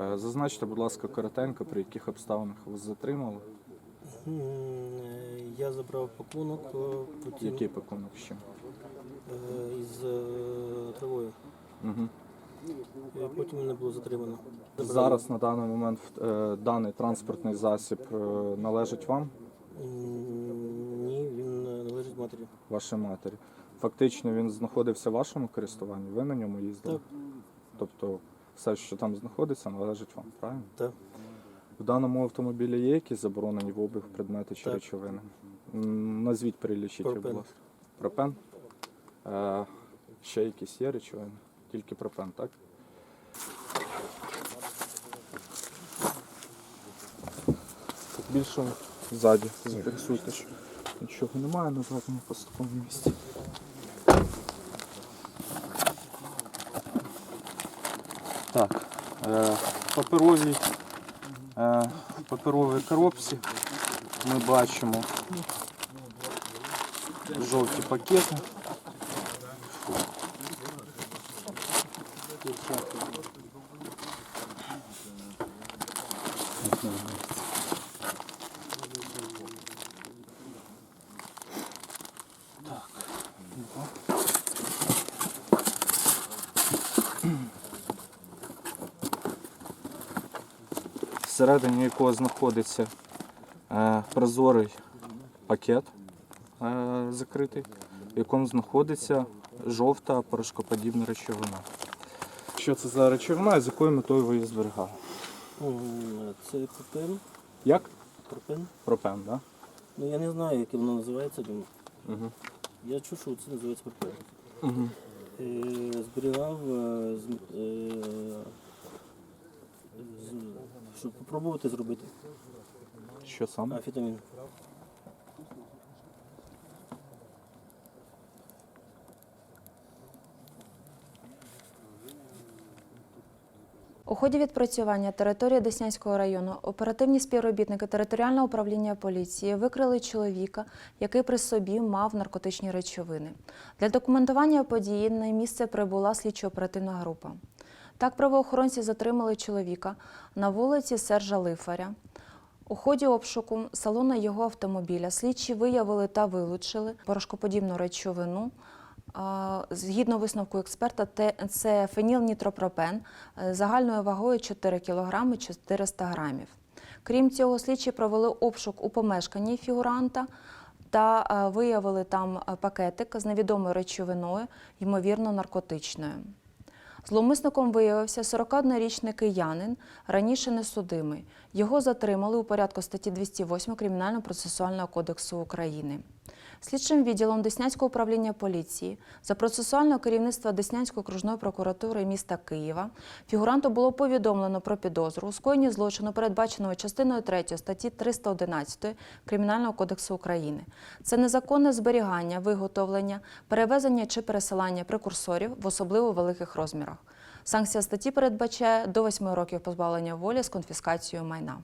Е, Зазначте, будь ласка, коротенько, при яких обставинах вас затримали, е, Я забрав пакунок, е, потім який пакунок ще. е, із е, травою. Угу. Е, Потім мене було затримано. Забрали. Зараз на даний момент е, даний транспортний засіб е, належить вам, М, Ні, він е, належить матері. вашій матері. Фактично він знаходився в вашому користуванні, ви на ньому їздили. Так. Тобто все, що там знаходиться, належить вам, правильно? Так. В даному автомобілі є якісь заборонені в обіг предмети чи Так. речовини? М, Назвіть перелічіть, їх, будь Пропен. ласка. Пропен. Е, ще якісь є речовини? Тільки пропен, так? Так, більше ззаді зафіксуйте, що нічого немає на задньому пустому місці. Так, паперові, в паперовій, е, в паперовій коробці ми бачимо жовті пакети. Всередині якого знаходиться е, прозорий пакет е, закритий, в якому знаходиться жовта порошкоподібна речовина. Що це за речовина і з якою метою ви її зберігали? Це пропен. Як? пропен. Пропен, так? Да? Ну я не знаю, яке воно називається. ну, Угу. Я чув, що це називається пропен. Угу. Зберігав, щоб спробувати зробити Що саме? амфетамін. У ході відпрацювання території Деснянського району оперативні співробітники територіального управління поліції викрили чоловіка, який при собі мав наркотичні речовини. Для документування події на місце прибула слідчо-оперативна група. Так, правоохоронці затримали чоловіка на вулиці Сержа Лифаря. У ході обшуку салону його автомобіля слідчі виявили та вилучили порошкоподібну речовину. Згідно висновку експерта, це фенілнітропропен е, загальною вагою 4 кг 400 грамів. Крім цього, слідчі провели обшук у помешканні фігуранта та е, виявили там е, пакетик з невідомою речовиною, ймовірно, наркотичною. Зловмисником виявився 41-річний киянин, раніше несудимий. Його затримали у порядку статті 208 Кримінально-процесуального кодексу України. Слідчим відділом Деснянського управління поліції за процесуального керівництва Деснянської окружної прокуратури міста Києва фігуранту було повідомлено про підозру у скоєнні злочину, передбаченого частиною 3 статті 311 Кримінального кодексу України. Це незаконне зберігання, виготовлення, перевезення чи пересилання прекурсорів в особливо великих розмірах. Санкція статті передбачає до 8 років позбавлення волі з конфіскацією майна.